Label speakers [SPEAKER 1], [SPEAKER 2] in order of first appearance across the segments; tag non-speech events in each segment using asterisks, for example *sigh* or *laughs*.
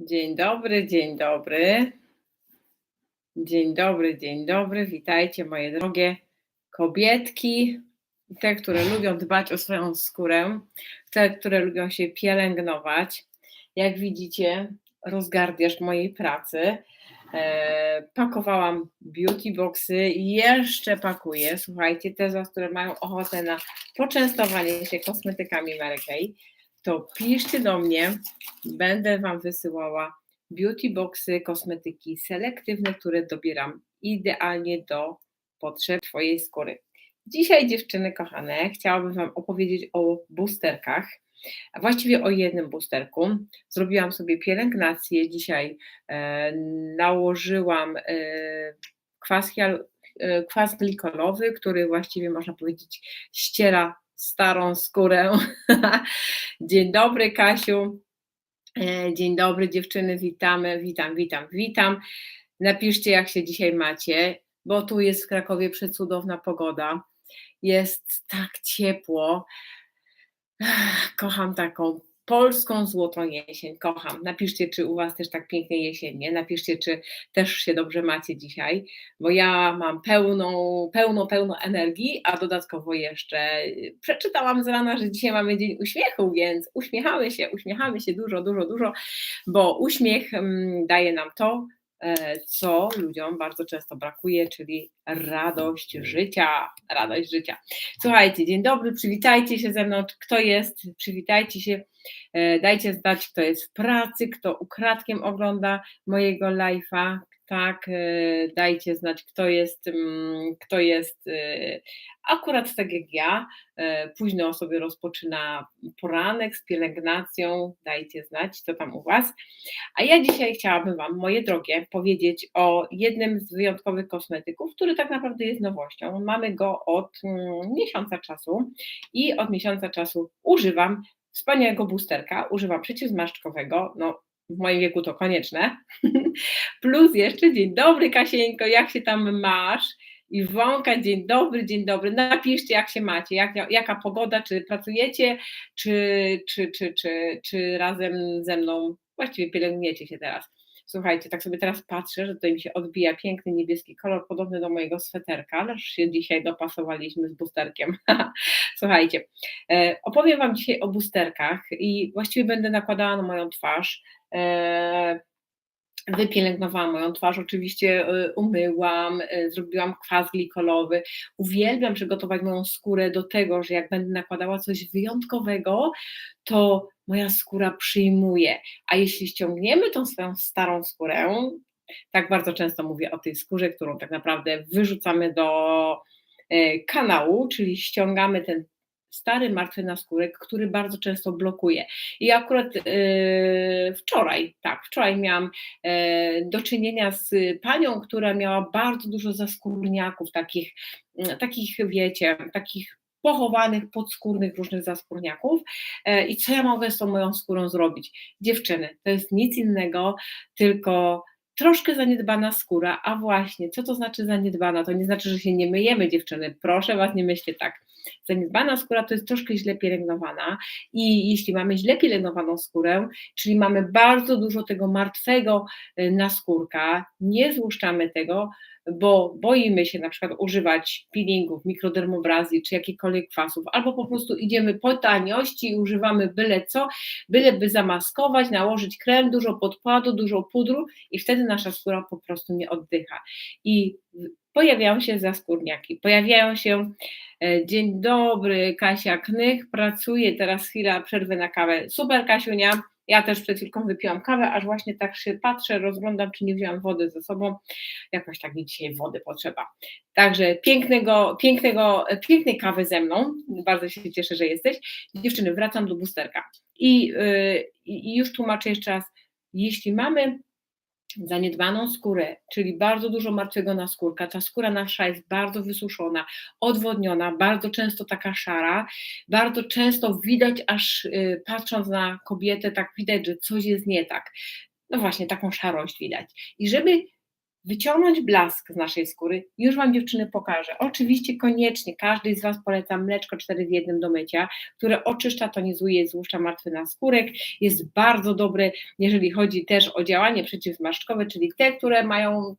[SPEAKER 1] Dzień dobry, dzień dobry. Dzień dobry, dzień dobry. Witajcie moje drogie kobietki, te, które lubią dbać o swoją skórę, te, które lubią się pielęgnować. Jak widzicie, rozgardiasz mojej pracy. E, pakowałam beauty boxy jeszcze pakuję. Słuchajcie, te z które mają ochotę na poczęstowanie się kosmetykami Mary Kay, to piszcie do mnie, będę Wam wysyłała beauty boxy, kosmetyki selektywne, które dobieram idealnie do potrzeb Twojej skóry. Dzisiaj, dziewczyny kochane, chciałabym Wam opowiedzieć o boosterkach, a właściwie o jednym boosterku. Zrobiłam sobie pielęgnację, dzisiaj e, nałożyłam e, kwas, e, kwas glikolowy, który właściwie można powiedzieć ściera starą skórę. *laughs* Dzień dobry, Kasiu. E, dzień dobry, dziewczyny, witamy, witam, witam, witam. Napiszcie, jak się dzisiaj macie, bo tu jest w Krakowie przecudowna pogoda. Jest tak ciepło. Kocham taką polską złotą jesień. Kocham. Napiszcie, czy u Was też tak pięknie jesiennie. Napiszcie, czy też się dobrze macie dzisiaj, bo ja mam pełną, pełno, pełno energii, a dodatkowo jeszcze y, przeczytałam z rana, że dzisiaj mamy dzień uśmiechu, więc uśmiechamy się, uśmiechamy się dużo, dużo, dużo, bo uśmiech mm, daje nam to, E, co ludziom bardzo często brakuje, czyli radość życia. Radość życia. Słuchajcie, dzień dobry, przywitajcie się ze mną. Kto jest? Przywitajcie się. E, dajcie znać, kto jest w pracy, kto ukradkiem ogląda mojego live'a, tak, e, dajcie znać, kto jest, mm, kto jest e, akurat tak jak ja, późno sobie rozpoczyna poranek z pielęgnacją, dajcie znać, co tam u Was. A ja dzisiaj chciałabym Wam, moje drogie, powiedzieć o jednym z wyjątkowych kosmetyków, który tak naprawdę jest nowością. Mamy go od mm, miesiąca czasu i od miesiąca czasu używam wspaniałego boosterka, używam przeciwzmarszczkowego, no w moim wieku to konieczne. *laughs* Plus jeszcze dzień dobry Kasieńko, jak się tam masz? Iwonka, dzień dobry, dzień dobry. Napiszcie, jak się macie, jak, jaka pogoda, czy pracujecie, czy, czy, czy, czy, czy razem ze mną właściwie pielęgnujecie się teraz. Słuchajcie, tak sobie teraz patrzę, że tutaj mi się odbija piękny niebieski kolor, podobny do mojego sweterka, ale już się dzisiaj dopasowaliśmy z busterkiem. *laughs* Słuchajcie, e, opowiem Wam dzisiaj o busterkach i właściwie będę nakładała na moją twarz e, Wypielęgnowałam moją twarz, oczywiście e, umyłam, zrobiłam kwas glikolowy. Uwielbiam przygotować moją skórę do tego, że jak będę nakładała coś wyjątkowego, to moja skóra przyjmuje. A jeśli ściągniemy tą swoją starą skórę, tak bardzo często mówię o tej skórze, którą tak naprawdę wyrzucamy do e, kanału, czyli ściągamy ten stary martwy naskórek, który bardzo często blokuje. I akurat e, wczoraj, tak, wczoraj miałam e, do czynienia z panią, która miała bardzo dużo zaskórniaków, takich, takich wiecie, takich pochowanych, podskórnych różnych zaskórniaków e, i co ja mogę z tą moją skórą zrobić? Dziewczyny, to jest nic innego, tylko troszkę zaniedbana skóra, a właśnie, co to znaczy zaniedbana? To nie znaczy, że się nie myjemy, dziewczyny, proszę Was, nie myślcie tak. Zaniedbana skóra to jest troszkę źle pielęgnowana i jeśli mamy źle pielęgnowaną skórę, czyli mamy bardzo dużo tego martwego e, naskórka, nie złuszczamy tego, bo boimy się na przykład używać peelingów, mikrodermobrazji czy jakichkolwiek kwasów, albo po prostu idziemy po taniości i używamy byle co, byleby zamaskować, nałożyć krem, dużo podkładu, dużo pudru i wtedy nasza skóra po prostu nie oddycha. I pojawiają się zaskórniaki, pojawiają się e, dzień dobry, Kasia Knych, pracuje teraz chwila przerwy na kawę. Super Kasiunia, ja też przed chwilką wypiłam kawę, aż właśnie tak się patrzę, rozglądam, czy nie wziąłam wody ze sobą. Jakoś tak mi dzisiaj wody potrzeba. Także pięknego, pięknego, pięknej kawy ze mną. Bardzo się cieszę, że jesteś. Dziewczyny, wracam do boosterka. I, yy, i już tłumaczę jeszcze raz. Jeśli mamy zaniedbaną skórę, czyli bardzo dużo martwego naskórka, ta skóra nasza jest bardzo wysuszona, odwodniona, bardzo często taka szara, bardzo często widać, aż y, patrząc na kobietę, tak widać, że coś jest nie tak. No właśnie, taką szarość widać. I żeby wyciągnąć blask z naszej skóry, już Wam dziewczyny pokażę. Oczywiście koniecznie każdej z Was polecam mleczko 4 w 1 do mycia, które oczyszcza, tonizuje, złuszcza martwy naskórek. Jest bardzo dobre, jeżeli chodzi też o działanie przeciwzmarszczkowe, czyli te, które mają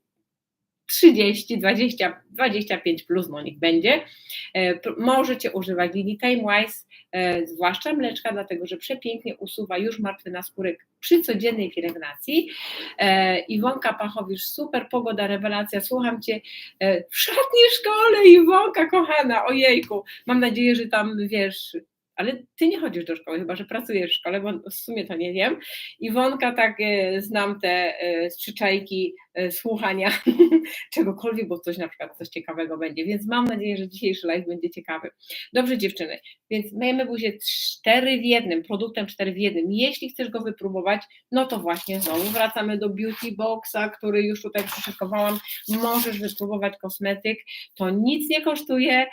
[SPEAKER 1] 30, 20, 25 plus, no niech będzie. E, możecie używać linii Timewise, e, zwłaszcza mleczka, dlatego że przepięknie usuwa już martwy naskórek przy codziennej pielęgnacji. E, Iwonka Pachowicz, super pogoda, rewelacja, słucham Cię w szatni szkole, Iwonka kochana, ojejku, mam nadzieję, że tam, wiesz, ale ty nie chodzisz do szkoły, chyba że pracujesz w szkole, bo w sumie to nie wiem. Iwonka, tak znam te przyczajki słuchania *laughs* czegokolwiek, bo coś na przykład coś ciekawego będzie, więc mam nadzieję, że dzisiejszy live będzie ciekawy. Dobrze dziewczyny, więc myjemy buzię 4 w jednym, produktem 4 w jednym. Jeśli chcesz go wypróbować, no to właśnie znowu wracamy do Beauty Boxa, który już tutaj przyszykowałam. Możesz wypróbować kosmetyk, to nic nie kosztuje,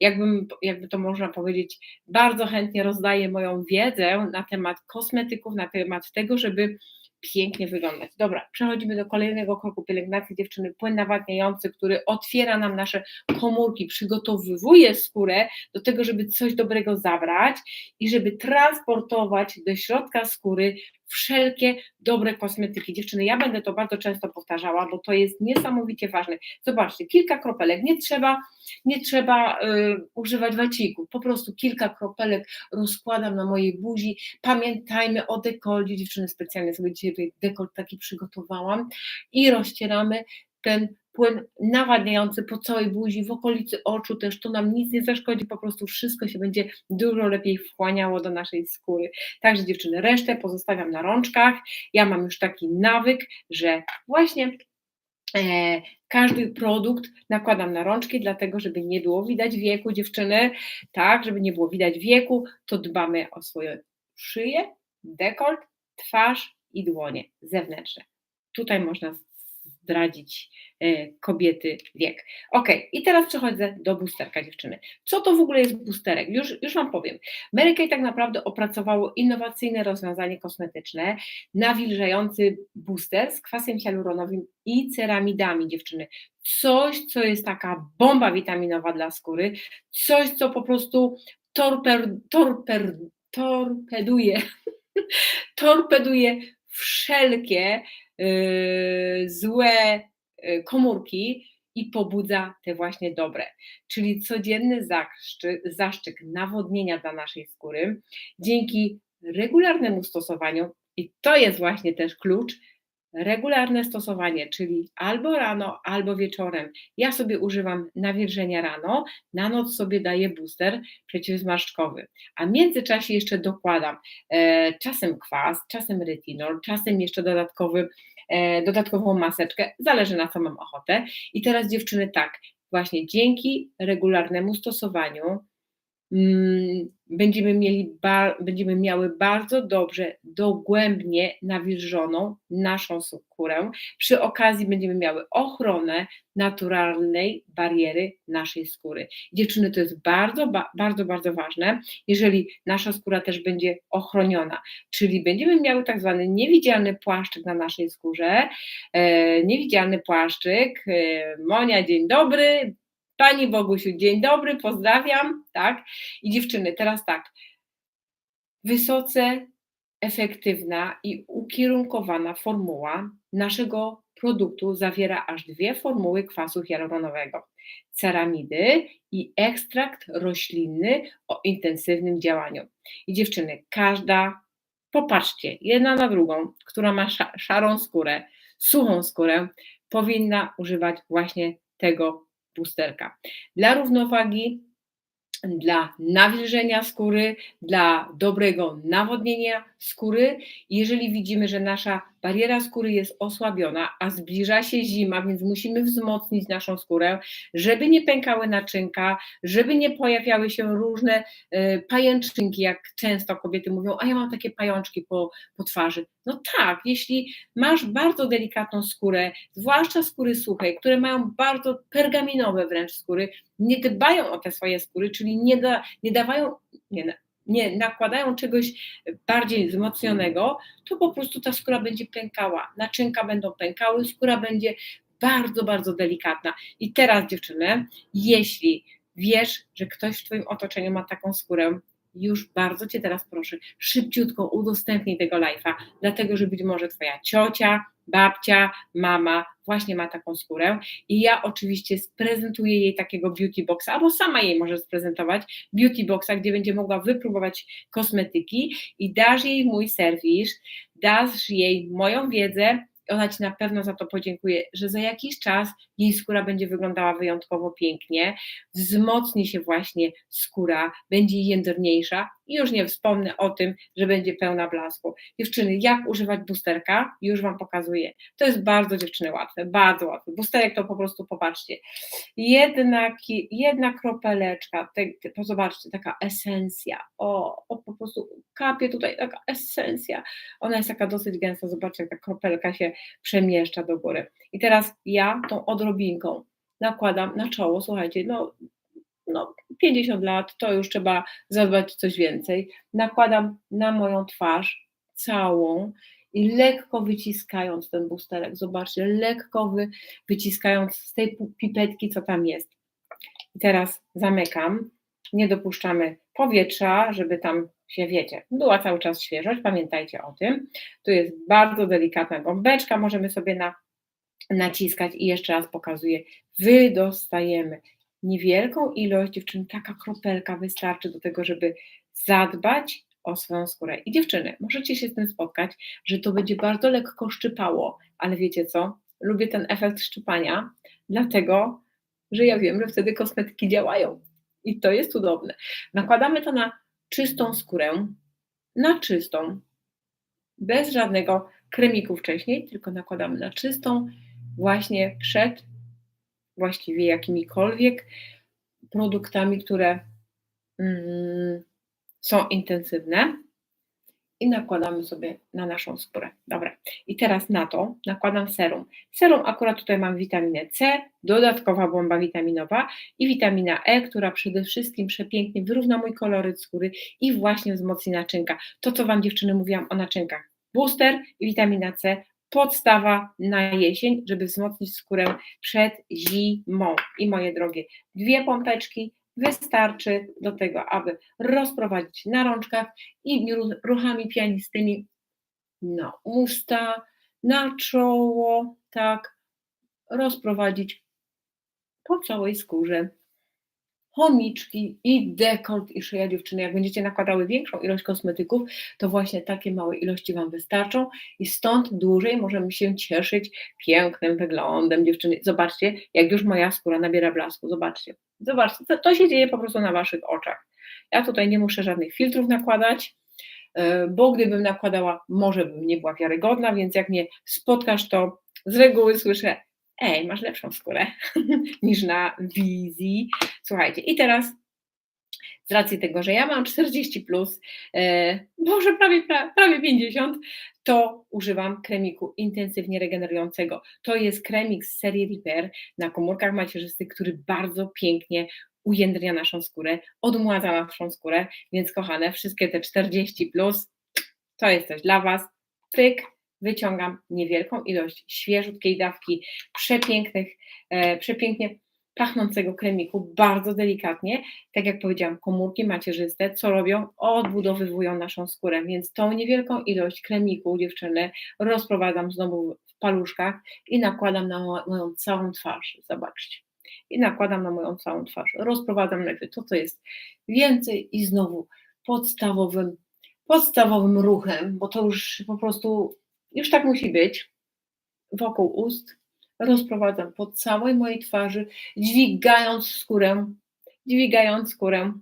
[SPEAKER 1] jakbym, jakby to można powiedzieć, bardzo chętnie rozdaję moją wiedzę na temat kosmetyków, na temat tego, żeby pięknie wyglądać. Dobra, przechodzimy do kolejnego kroku pielęgnacji dziewczyny, płyn nawadniający, który otwiera nam nasze komórki, przygotowuje skórę do tego, żeby coś dobrego zabrać i żeby transportować do środka skóry wszelkie dobre kosmetyki. Dziewczyny, ja będę to bardzo często powtarzała, bo to jest niesamowicie ważne. Zobaczcie, kilka kropelek, nie trzeba, nie trzeba y, używać wacików, po prostu kilka kropelek rozkładam na mojej buzi. Pamiętajmy o dekolcie, dziewczyny, specjalnie sobie dzisiaj dekolt taki przygotowałam i rozcieramy ten płyn nawadniający po całej buzi, w okolicy oczu też, to nam nic nie zaszkodzi, po prostu wszystko się będzie dużo lepiej wchłaniało do naszej skóry. Także dziewczyny, resztę pozostawiam na rączkach. Ja mam już taki nawyk, że właśnie e, każdy produkt nakładam na rączki, dlatego żeby nie było widać wieku dziewczyny, tak, żeby nie było widać wieku, to dbamy o swoje szyję, dekolt, twarz i dłonie zewnętrzne. Tutaj można zdradzić e, kobiety wiek. Ok, i teraz przechodzę do boosterka dziewczyny. Co to w ogóle jest boosterek? Już, już Wam powiem. Mary Kay tak naprawdę opracowało innowacyjne rozwiązanie kosmetyczne, nawilżający booster z kwasem hialuronowym i ceramidami dziewczyny. Coś, co jest taka bomba witaminowa dla skóry, coś, co po prostu torper, torper, torpeduje, *laughs* torpeduje wszelkie złe y, komórki i pobudza te właśnie dobre. Czyli codzienny zaszczyk, nawodnienia dla naszej skóry dzięki regularnemu stosowaniu, i to jest właśnie też klucz, regularne stosowanie, czyli albo rano, albo wieczorem. Ja sobie używam nawilżenia rano, na noc sobie daję booster przeciwzmarszczkowy, a w międzyczasie jeszcze dokładam e, czasem kwas, czasem retinol, czasem jeszcze dodatkowy, dodatkową maseczkę, zależy na co mam ochotę. I teraz dziewczyny tak, właśnie dzięki regularnemu stosowaniu będziemy, mieli będziemy miały bardzo dobrze, dogłębnie nawilżoną naszą skórę. Przy okazji będziemy miały ochronę naturalnej bariery naszej skóry. Dziewczyny, to jest bardzo, bardzo, bardzo ważne, jeżeli nasza skóra też będzie ochroniona, czyli będziemy miały tak zwany niewidzialny płaszczyk na naszej skórze, e, niewidzialny płaszczyk, e, Monia, dzień dobry, Pani Bogusiu, dzień dobry, pozdrawiam, tak? I dziewczyny, teraz tak. Wysoce efektywna i ukierunkowana formuła naszego produktu zawiera aż dwie formuły kwasu hialuronowego: ceramidy i ekstrakt roślinny o intensywnym działaniu. I dziewczyny, każda, popatrzcie, jedna na drugą, która ma szarą skórę, suchą skórę, powinna używać właśnie tego boosterka. Dla równowagi, dla nawilżenia skóry, dla dobrego nawodnienia skóry. Jeżeli widzimy, że nasza bariera skóry jest osłabiona, a zbliża się zima, więc musimy wzmocnić naszą skórę, żeby nie pękały naczynka, żeby nie pojawiały się różne y, pajęczynki, jak często kobiety mówią, a ja mam takie pajączki po, po twarzy. No tak, jeśli masz bardzo delikatną skórę, zwłaszcza skóry suche, które mają bardzo pergaminowe wręcz skóry, nie dbają o te swoje skóry, czyli nie, da, nie dawają, nie, nie nakładają czegoś bardziej wzmocnionego, to po prostu ta skóra będzie pękała, naczynka będą pękały, skóra będzie bardzo, bardzo delikatna. I teraz dziewczyny, jeśli wiesz, że ktoś w Twoim otoczeniu ma taką skórę, już bardzo Cię teraz proszę, szybciutko udostępnij tego live'a, dlatego że być może Twoja ciocia, babcia, mama właśnie ma taką skórę i ja oczywiście sprezentuję jej takiego beauty boxa, albo sama jej może sprezentować beauty boxa, gdzie będzie mogła wypróbować kosmetyki i dasz jej mój serwis, dasz jej moją wiedzę, ona Ci na pewno za to podziękuje, że za jakiś czas jej skóra będzie wyglądała wyjątkowo pięknie, wzmocni się właśnie skóra, będzie jędrniejsza i już nie wspomnę o tym, że będzie pełna blasku. Dziewczyny, jak używać boosterka? Już Wam pokazuję. To jest bardzo dziewczyny łatwe, bardzo łatwe. Boosterek to po prostu popatrzcie. Jedna, jedna kropeleczka, te, to zobaczcie, taka esencja. O, o, po prostu kapie tutaj taka esencja. Ona jest taka dosyć gęsta, zobaczcie, jak ta kropelka się przemieszcza do góry. I teraz ja tą odrobinką nakładam na czoło, słuchajcie, no no, 50 lat, to już trzeba zadbać coś więcej. Nakładam na moją twarz całą i lekko wyciskając ten busterek, zobaczcie, lekko wy, wyciskając z tej pipetki, co tam jest. I teraz zamykam, nie dopuszczamy powietrza, żeby tam się, wiecie, była cały czas świeżość, pamiętajcie o tym. Tu jest bardzo delikatna gąbeczka, możemy sobie na, naciskać i jeszcze raz pokazuję, wydostajemy niewielką ilość dziewczyn, taka kropelka wystarczy do tego, żeby zadbać o swoją skórę. I dziewczyny, możecie się z tym spotkać, że to będzie bardzo lekko szczypało, ale wiecie co? Lubię ten efekt szczypania, dlatego, że ja wiem, że wtedy kosmetyki działają. I to jest cudowne. Nakładamy to na czystą skórę, na czystą, bez żadnego kremiku wcześniej, tylko nakładamy na czystą właśnie przed właściwie jakimikolwiek produktami, które mm, są intensywne i nakładamy sobie na naszą skórę. Dobra, i teraz na to nakładam serum. Serum akurat tutaj mam witaminę C, dodatkowa bomba witaminowa i witamina E, która przede wszystkim przepięknie wyrówna mój koloryt skóry i właśnie wzmocni naczynka. To, co Wam dziewczyny mówiłam o naczynkach. Booster i witamina C podstawa na jesień, żeby wzmocnić skórę przed zimą. I moje drogie, dwie pompeczki wystarczy do tego, aby rozprowadzić na rączkach i ruchami pianistymi na usta, na czoło, tak, rozprowadzić po całej skórze chomiczki i dekolt i szyja dziewczyny. Jak będziecie nakładały większą ilość kosmetyków, to właśnie takie małe ilości Wam wystarczą i stąd dłużej możemy się cieszyć pięknym wyglądem dziewczyny. Zobaczcie, jak już moja skóra nabiera blasku. Zobaczcie, zobaczcie, to, to się dzieje po prostu na Waszych oczach. Ja tutaj nie muszę żadnych filtrów nakładać, e, bo gdybym nakładała, może bym nie była wiarygodna, więc jak mnie spotkasz, to z reguły słyszę, ej, masz lepszą skórę *laughs* niż na wizji. Słuchajcie, i teraz z racji tego, że ja mam 40 plus, e, może prawie, prawie 50, to używam kremiku intensywnie regenerującego. To jest kremik z serii Repair na komórkach macierzystych, który bardzo pięknie ujędrnia naszą skórę, odmładza naszą skórę, więc kochane, wszystkie te 40 plus, to jest coś dla Was. Pyk, wyciągam niewielką ilość świeżutkiej dawki przepięknych, e, przepięknie pachnącego kremiku, bardzo delikatnie, tak jak powiedziałam, komórki macierzyste, co robią? Odbudowywują naszą skórę, więc tą niewielką ilość kremiku dziewczyny rozprowadzam znowu w paluszkach i nakładam na moją całą twarz, zobaczcie. I nakładam na moją całą twarz. Rozprowadzam najpierw to, co jest więcej i znowu podstawowym, podstawowym ruchem, bo to już po prostu już tak musi być, wokół ust, rozprowadzam po całej mojej twarzy, dźwigając skórę, dźwigając skórę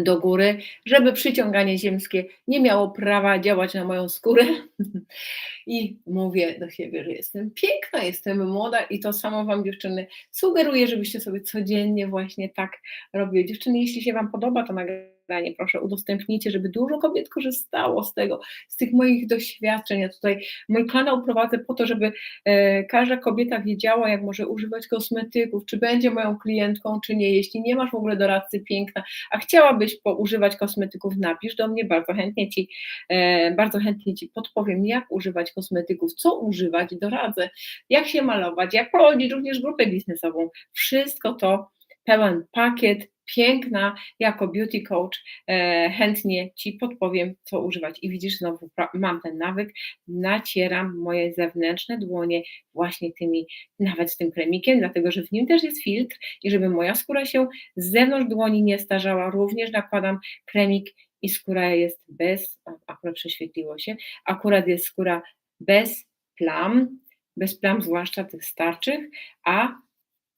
[SPEAKER 1] do góry, żeby przyciąganie ziemskie nie miało prawa działać na moją skórę. *laughs* I mówię do siebie, że jestem piękna, jestem młoda i to samo Wam dziewczyny sugeruję, żebyście sobie codziennie właśnie tak robiły. Dziewczyny, jeśli się Wam podoba to nagranie, nagranie, proszę udostępnijcie, żeby dużo kobiet korzystało z tego, z tych moich doświadczeń. Ja tutaj mój kanał prowadzę po to, żeby e, każda kobieta wiedziała, jak może używać kosmetyków, czy będzie moją klientką, czy nie. Jeśli nie masz w ogóle doradcy piękna, a chciałabyś używać kosmetyków, napisz do mnie, bardzo chętnie ci, e, bardzo chętnie ci podpowiem, jak używać kosmetyków, co używać, doradzę, jak się malować, jak prowadzić również grupę biznesową. Wszystko to pełen pakiet, piękna, jako beauty coach e, chętnie Ci podpowiem, co używać. I widzisz, znowu mam ten nawyk, nacieram moje zewnętrzne dłonie właśnie tymi, nawet tym kremikiem, dlatego że w nim też jest filtr i żeby moja skóra się z zewnątrz dłoni nie starzała, również nakładam kremik i skóra jest bez, akurat prześwietliło się, akurat jest skóra bez plam, bez plam, zwłaszcza tych starczych, a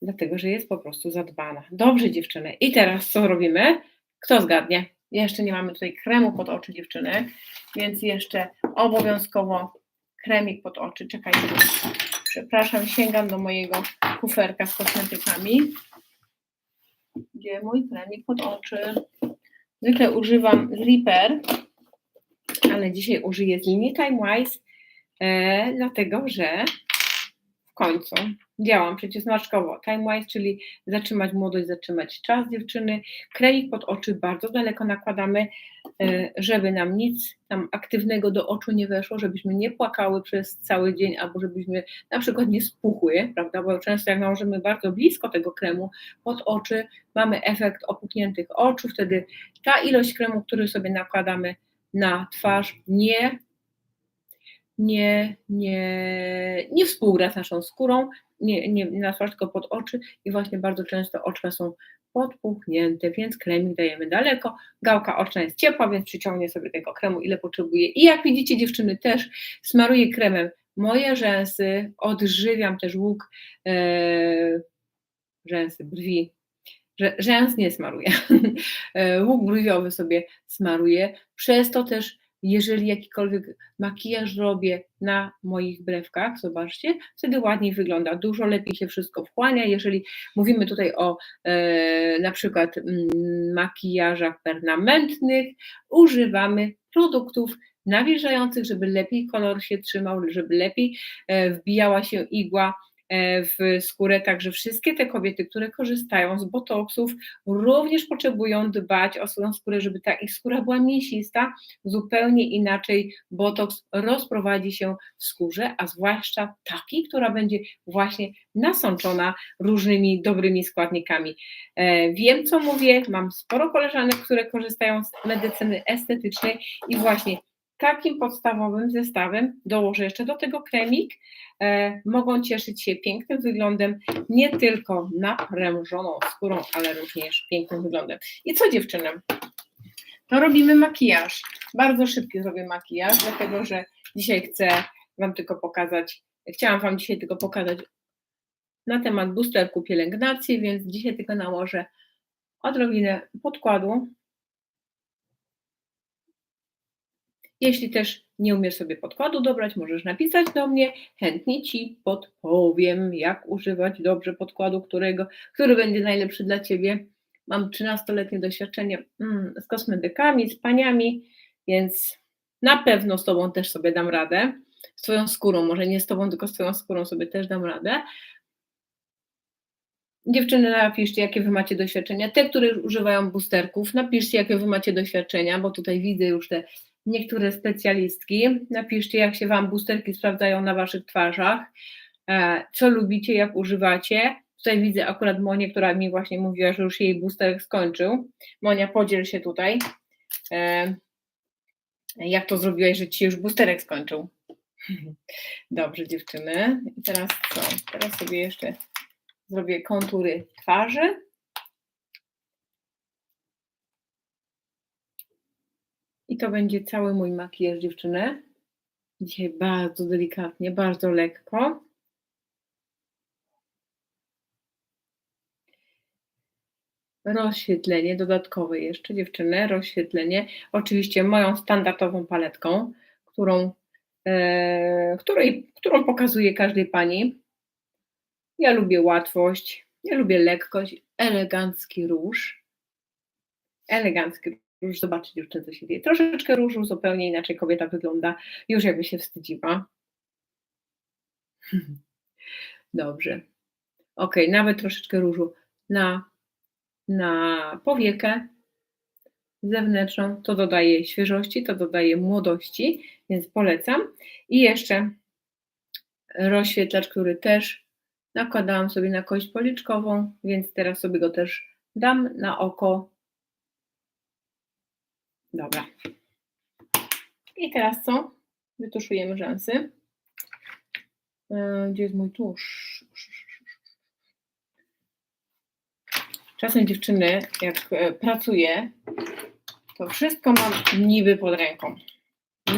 [SPEAKER 1] dlatego że jest po prostu zadbana. Dobrze, dziewczyny. I teraz co robimy? Kto zgadnie? Jeszcze nie mamy tutaj kremu pod oczy dziewczyny, więc jeszcze obowiązkowo kremik pod oczy. Czekajcie, przepraszam, sięgam do mojego kuferka z kosmetykami. Gdzie mój kremik pod oczy? Zwykle używam Reaper, ale dzisiaj użyję z linii Time Wise, e, dlatego że w końcu działam przeciwsmaczkowo. Time-wise, czyli zatrzymać młodość, zatrzymać czas dziewczyny. Kremik pod oczy bardzo daleko nakładamy, e, żeby nam nic tam aktywnego do oczu nie weszło, żebyśmy nie płakały przez cały dzień, albo żebyśmy na przykład nie spuchły, prawda, bo często jak nałożymy bardzo blisko tego kremu pod oczy, mamy efekt opuchniętych oczu, wtedy ta ilość kremu, który sobie nakładamy na twarz nie nie, nie, nie współgra z naszą skórą, nie, nie na twarz, tylko pod oczy i właśnie bardzo często oczka są podpuchnięte, więc kremik dajemy daleko. Gałka oczna jest ciepła, więc przyciągnie sobie tego kremu ile potrzebuje. I jak widzicie dziewczyny też smaruję kremem moje rzęsy, odżywiam też łuk, e, rzęsy, brwi, rzęs nie smaruję, *laughs* e, łuk brwiowy sobie smaruję, przez to też jeżeli jakikolwiek makijaż robię na moich brewkach, zobaczcie, wtedy ładniej wygląda, dużo lepiej się wszystko wchłania. Jeżeli mówimy tutaj o e, na przykład m, mm, makijażach permanentnych, używamy produktów nawilżających, żeby lepiej kolor się trzymał, żeby lepiej e, wbijała się igła w skórę, także wszystkie te kobiety, które korzystają z botoksów, również potrzebują dbać o swoją skórę, żeby ta ich skóra była mięsista, zupełnie inaczej botoks rozprowadzi się w skórze, a zwłaszcza taki, która będzie właśnie nasączona różnymi dobrymi składnikami. E, wiem, co mówię, mam sporo koleżanek, które korzystają z medycyny estetycznej i właśnie takim podstawowym zestawem dołożę jeszcze do tego kremik. E, mogą cieszyć się pięknym wyglądem, nie tylko naprężoną skórą, ale również pięknym wyglądem. I co dziewczyny? To robimy makijaż. Bardzo szybki zrobię makijaż, dlatego że dzisiaj chcę Wam tylko pokazać, chciałam Wam dzisiaj tylko pokazać na temat boosterku pielęgnacji, więc dzisiaj tylko nałożę odrobinę podkładu Jeśli też nie umiesz sobie podkładu dobrać, możesz napisać do mnie, chętnie Ci podpowiem, jak używać dobrze podkładu, którego, który będzie najlepszy dla Ciebie. Mam 13-letnie doświadczenie mm, z kosmetykami, z paniami, więc na pewno z Tobą też sobie dam radę. Z Twoją skórą, może nie z Tobą, tylko z Twoją skórą sobie też dam radę. Dziewczyny, napiszcie, jakie Wy macie doświadczenia. Te, które używają boosterków, napiszcie, jakie Wy macie doświadczenia, bo tutaj widzę już te niektóre specjalistki. Napiszcie, jak się Wam boosterki sprawdzają na Waszych twarzach, e, co lubicie, jak używacie. Tutaj widzę akurat Monię, która mi właśnie mówiła, że już jej boosterek skończył. Monia, podziel się tutaj. E, jak to zrobiłaś, że Ci już boosterek skończył? Dobrze, dziewczyny. I teraz co? Teraz sobie jeszcze zrobię kontury twarzy. I to będzie cały mój makijaż dziewczyny. Dzisiaj bardzo delikatnie, bardzo lekko. Rozświetlenie dodatkowe jeszcze dziewczyny, rozświetlenie. Oczywiście moją standardową paletką, którą, e, której, którą pokazuję każdej pani. Ja lubię łatwość, ja lubię lekkość, elegancki róż. Elegancki Już zobaczcie dziewczyny, co się dzieje. Troszeczkę różu, zupełnie inaczej kobieta wygląda, już jakby się wstydziła. *laughs* Dobrze. Ok, nawet troszeczkę różu na, na powiekę zewnętrzną. To dodaje świeżości, to dodaje młodości, więc polecam. I jeszcze rozświetlacz, który też nakładałam sobie na kość policzkową, więc teraz sobie go też dam na oko. Dobra. I teraz co? Wytuszujemy rzęsy. E, gdzie jest mój tusz? Czasem dziewczyny, jak e, pracuję, to wszystko mam niby pod ręką.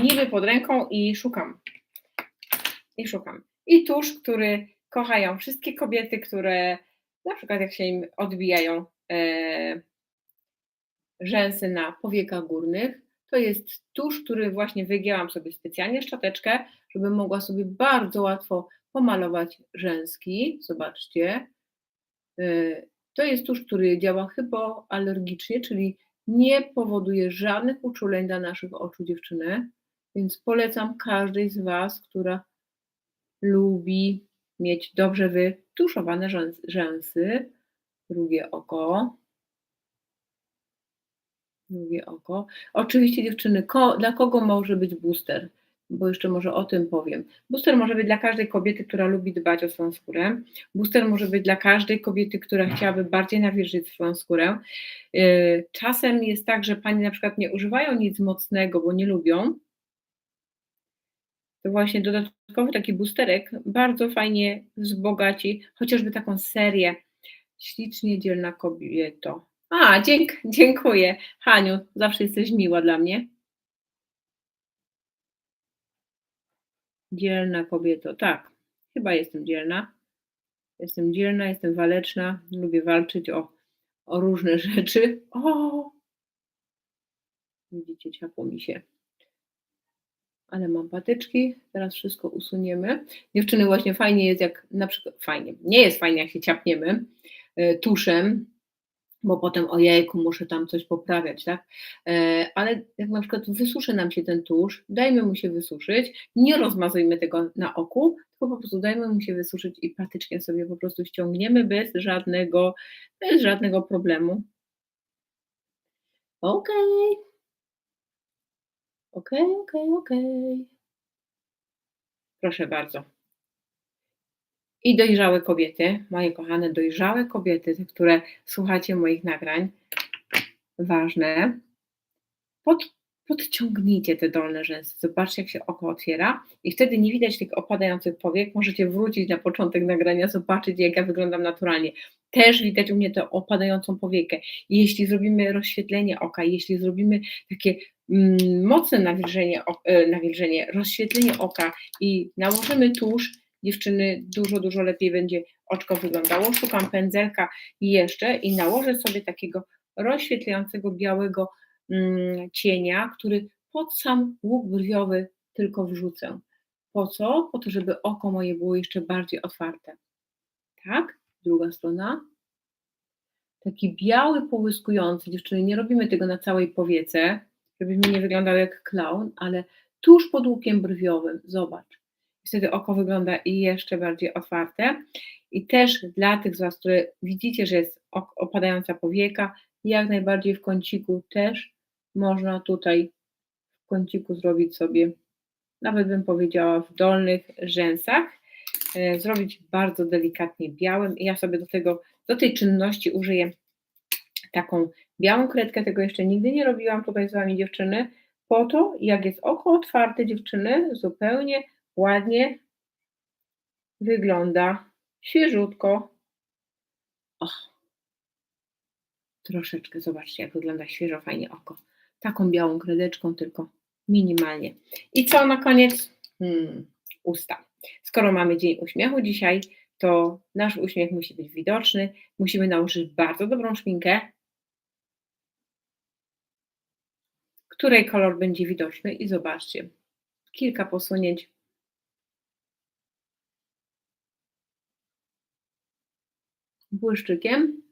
[SPEAKER 1] Niby pod ręką i szukam. I szukam. I tusz, który kochają wszystkie kobiety, które na przykład jak się im odbijają e, rzęsy na powiekach górnych, to jest tusz, który właśnie wygięłam sobie specjalnie szczoteczkę, żeby mogła sobie bardzo łatwo pomalować rzęski. Zobaczcie. E, to jest tusz, który działa hypoalergicznie, czyli nie powoduje żadnych uczuleń dla naszych oczu dziewczyny, więc polecam każdej z Was, która lubi mieć dobrze wytuszowane rzęsy. Drugie oko. Drugie oko. Oczywiście dziewczyny, ko, dla kogo może być booster? Bo jeszcze może o tym powiem. Booster może być dla każdej kobiety, która lubi dbać o swoją skórę. Booster może być dla każdej kobiety, która chciałaby bardziej nawilżyć swoją skórę. Y, czasem jest tak, że pani na przykład nie używają nic mocnego, bo nie lubią, to właśnie dodatkowy taki boosterek bardzo fajnie wzbogaci chociażby taką serię ślicznie dzielna kobieto. A, dzięk, dziękuję. Haniu, zawsze jesteś miła dla mnie. Dzielna kobieto, tak, chyba jestem dzielna. Jestem dzielna, jestem waleczna, lubię walczyć o, o różne *laughs* rzeczy. O! Widzicie, ciapło mi się ale mam patyczki, teraz wszystko usuniemy. Dziewczyny, właśnie fajnie jest, jak na przykład, fajnie, nie jest fajnie, jak się ciapniemy e, tuszem, bo potem ojejku, muszę tam coś poprawiać, tak? E, ale jak na przykład wysuszy nam się ten tusz, dajmy mu się wysuszyć, nie rozmazujmy tego na oku, tylko po prostu dajmy mu się wysuszyć i patyczkiem sobie po prostu ściągniemy bez żadnego, bez żadnego problemu. Okej. Okay. Okej, okay, okej, okay, okej. Okay. Proszę bardzo. I dojrzałe kobiety, moje kochane dojrzałe kobiety, które słuchacie moich nagrań, ważne, pod, podciągnijcie te dolne rzęsy. Zobaczcie, jak się oko otwiera i wtedy nie widać tych opadających powiek. Możecie wrócić na początek nagrania, zobaczyć, jak ja wyglądam naturalnie. Też widać u mnie tę opadającą powiekę. Jeśli zrobimy rozświetlenie oka, jeśli zrobimy takie Mm, mocne nawilżenie, e, nawilżenie, rozświetlenie oka i nałożymy tusz, dziewczyny dużo, dużo lepiej będzie oczko wyglądało. Szukam pędzelka jeszcze i nałożę sobie takiego rozświetlającego białego mm, cienia, który pod sam łuk brwiowy tylko wrzucę. Po co? Po to, żeby oko moje było jeszcze bardziej otwarte. Tak? Druga strona. Taki biały, połyskujący, dziewczyny, nie robimy tego na całej powiece, żeby mi nie wyglądał jak clown, ale tuż pod łukiem brwiowym, zobacz. Wtedy oko wygląda jeszcze bardziej otwarte. I też dla tych z Was, które widzicie, że jest opadająca powieka, jak najbardziej w kąciku też można tutaj w kąciku zrobić sobie, nawet bym powiedziała w dolnych rzęsach, e, zrobić bardzo delikatnie białym. I ja sobie do tego, do tej czynności użyję taką białą kredkę, tego jeszcze nigdy nie robiłam tutaj z Wami dziewczyny, po to, jak jest oko otwarte dziewczyny, zupełnie ładnie wygląda, świeżutko. Och, troszeczkę, zobaczcie jak wygląda świeżo, fajnie oko. Taką białą kredeczką, tylko minimalnie. I co na koniec? Hmm, usta. Skoro mamy dzień uśmiechu dzisiaj, to nasz uśmiech musi być widoczny, musimy nałożyć bardzo dobrą szminkę, której kolor będzie widoczny i zobaczcie, kilka posunięć. błyszczykiem.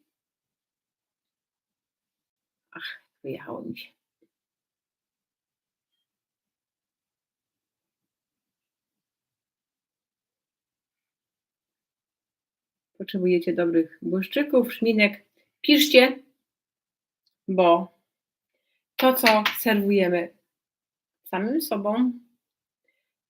[SPEAKER 1] Ach, wyjechało mi się. Potrzebujecie dobrych błyszczyków, szminek. Piszcie, bo to, co serwujemy samym sobą,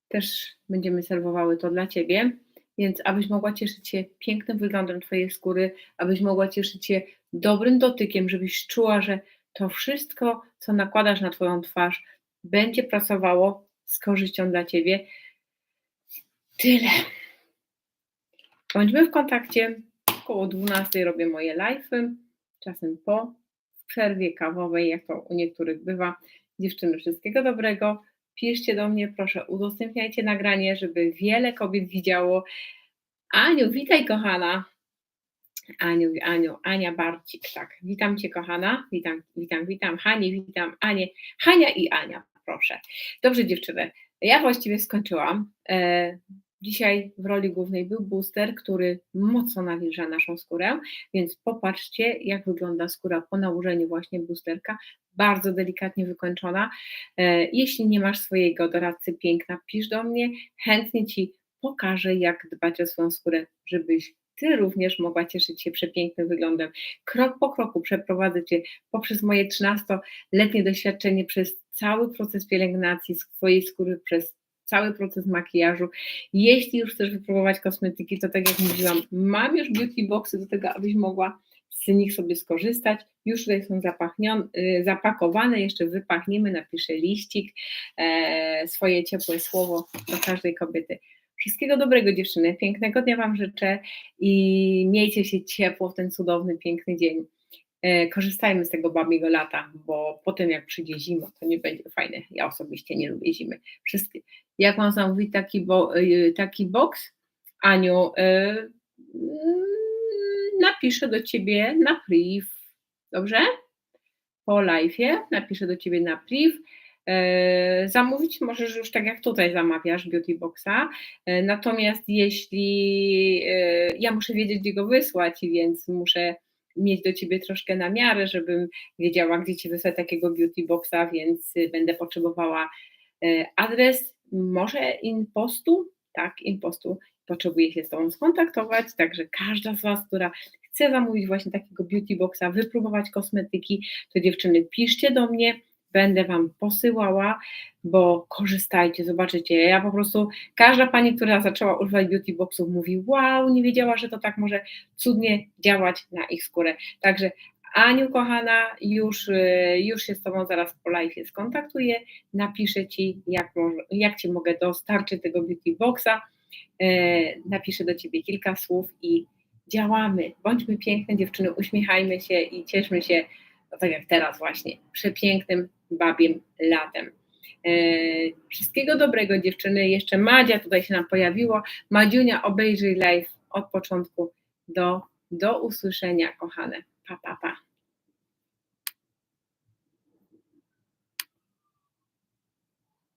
[SPEAKER 1] też będziemy serwowały to dla Ciebie więc abyś mogła cieszyć się pięknym wyglądem Twojej skóry, abyś mogła cieszyć się dobrym dotykiem, żebyś czuła, że to wszystko, co nakładasz na Twoją twarz, będzie pracowało z korzyścią dla Ciebie. Tyle. Bądźmy w kontakcie. Około 12 robię moje live'y, czasem po, przerwie kawowej, jak to u niektórych bywa. Dziewczyny, wszystkiego dobrego. Piszcie do mnie, proszę, udostępniajcie nagranie, żeby wiele kobiet widziało. Aniu, witaj kochana. Aniu, Aniu, Ania Barcik, tak. Witam Cię kochana, witam, witam, witam. Hanie, witam, Anię. Hania i Ania, proszę. Dobrze dziewczyny, ja właściwie skończyłam. Dzisiaj w roli głównej był booster, który mocno nawilża naszą skórę, więc popatrzcie, jak wygląda skóra po nałożeniu właśnie boosterka. Bardzo delikatnie wykończona. E, jeśli nie masz swojego doradcy piękna, pisz do mnie, chętnie Ci pokażę, jak dbać o swoją skórę, żebyś ty również mogła cieszyć się przepięknym wyglądem. Krok po kroku przeprowadzę Cię poprzez moje 13-letnie doświadczenie przez cały proces pielęgnacji swojej skóry, przez cały proces makijażu. Jeśli już chcesz wypróbować kosmetyki, to tak jak mówiłam, mam już beauty boxy do tego, abyś mogła z nich sobie skorzystać. Już tutaj są y, zapakowane, jeszcze wypachniemy, napiszę liścik, e, swoje ciepłe słowo do każdej kobiety. Wszystkiego dobrego dziewczyny, pięknego dnia Wam życzę i miejcie się ciepło w ten cudowny, piękny dzień. E, korzystajmy z tego babiego lata, bo potem jak przyjdzie zima, to nie będzie fajne. Ja osobiście nie lubię zimy. Wszystkie. Jak mam zamówić taki, bo, e, taki box? Aniu, yy, napiszę do Ciebie na priv, dobrze? Po live'ie napiszę do Ciebie na priv. Zamówić możesz już tak jak tutaj zamawiasz Beauty Boxa, natomiast jeśli ja muszę wiedzieć, gdzie go wysłać, więc muszę mieć do ciebie troszkę na miarę, żebym wiedziała, gdzie ci wysłać takiego beauty boxa, więc y, będę potrzebowała y, adres, może impostu, tak, impostu, potrzebuję się z Tobą skontaktować, także każda z Was, która chce zamówić właśnie takiego beauty boxa, wypróbować kosmetyki, to dziewczyny piszcie do mnie, będę Wam posyłała, bo korzystajcie, zobaczycie. Ja po prostu, każda pani, która zaczęła używać beauty boxów, mówi: Wow, nie wiedziała, że to tak może cudnie działać na ich skórę. Także Aniu, kochana, już, y, już się z Tobą zaraz po live skontaktuję, napiszę Ci, jak, jak Ci mogę dostarczyć tego beauty boxa, e, napiszę do Ciebie kilka słów i działamy. Bądźmy piękne dziewczyny, uśmiechajmy się i cieszmy się, no tak jak teraz właśnie, przepięknym babiem latem. E, wszystkiego dobrego dziewczyny. Jeszcze Madzia tutaj się nam pojawiło. Madziunia, obejrzyj live od początku do, do usłyszenia, kochane. Pa, pa, pa.